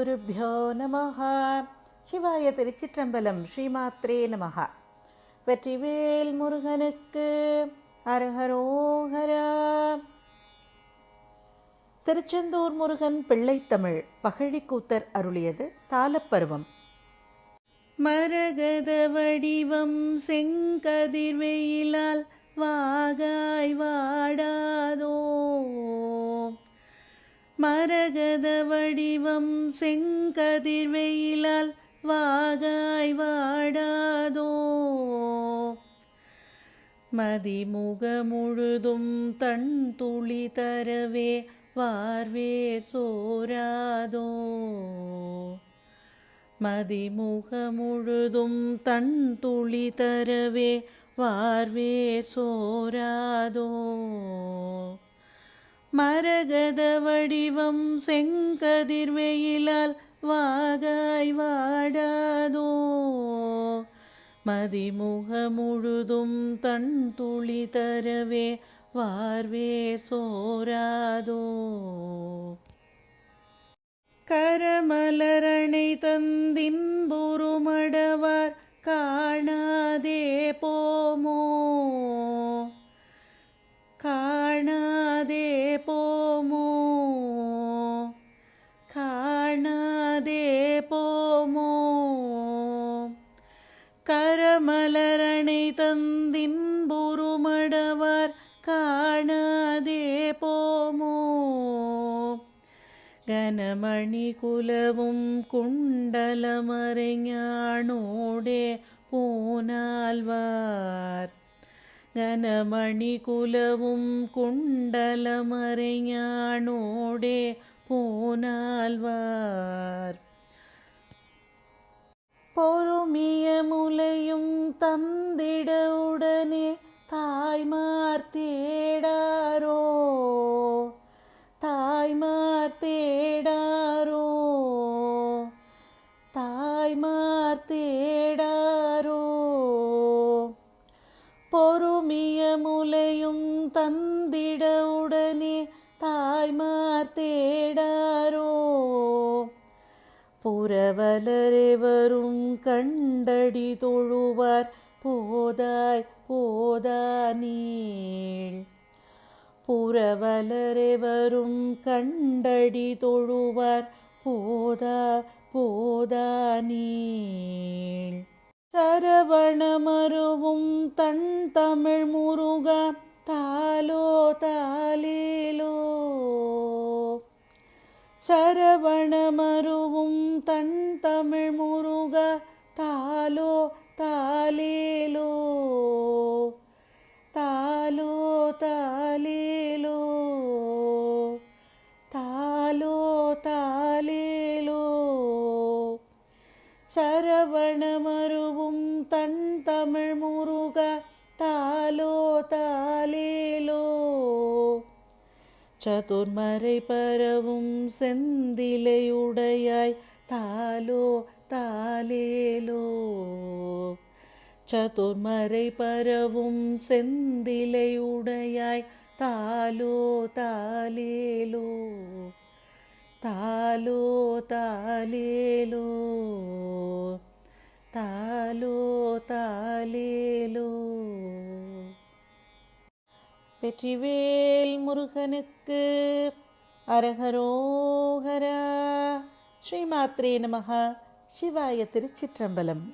குருப்பியோ நமஹ சிவாய திருச்சிற்றம்பலம் ஸ்ரீமாத்ரே நமஹ வெற்றிவேல் முருகனுக்கு அரஹரோஹரா. திருச்செந்தூர் முருகன் பிள்ளைத்தமிழ் பகழிக்கூத்தர் அருளியது தாளப்பருவம். மரகத வடிவம் செங்கதிர்வெயிலால் வாகாய் வாடாதோ. மரகத வடிவம் செங்கதிர்வெயிலால் வாகாய் வாடாதோ. மதிமுக முழுதும் தன் துளி தரவே வார்வேர் சோராதோ. மதிமுக முழுதும் தன் துளி தரவே வார்வேர் சோராதோ. மரகத வடிவம் செங்கதிர்வெயிலால் வாகாய் வாடாதோ. மதிமுக முழுதும் தன் துளி தரவே வார்வேர் சோராதோ. கரமலரணை தந்தின் பொறுமடவார் கா கரமலரணை காணாதே போமோ? கனமணி குலவும் குண்டலமறைஞானோடே போனால்வார் கனமணி குலவும் குண்டலமறைஞானோடே போனால்வார் பொறுமிய முலையும் தந்திட தந்திட உடனே தாய்மார் தேடாரோ? புறவலரெவரும் கண்டடி தொழுவார் போதாய் போதா நீள். புறவலரெவரும் கண்டடி தொழுவார் போதா போதா நீள். சரவணமருவும் தன் தமிழ் முருகா தாலோ தாலேலோ சரவணமருவும் தன் தமிழ் முருக தாலோ தாலேலோ தாலோ தாலேலோ தாலோ தாலேலோ சரவணமருவும் தன் தமிழ் முருக தாலோ தாலேலோ சதுர்மறை பரவும் செந்திலையுடையாய் தாலோ தாலேலோ சதுர்மறை பரவும் செந்திலையுடையாய் தாலோ தாலேலோ தாலோ தாலேலோ தாலோ தாலேலோ வெற்றிவேல் முருகனுக்கு அரகரோகரா ஸ்ரீமாத்ரே நமகா சிவாய திருச்சிற்றம்பலம்.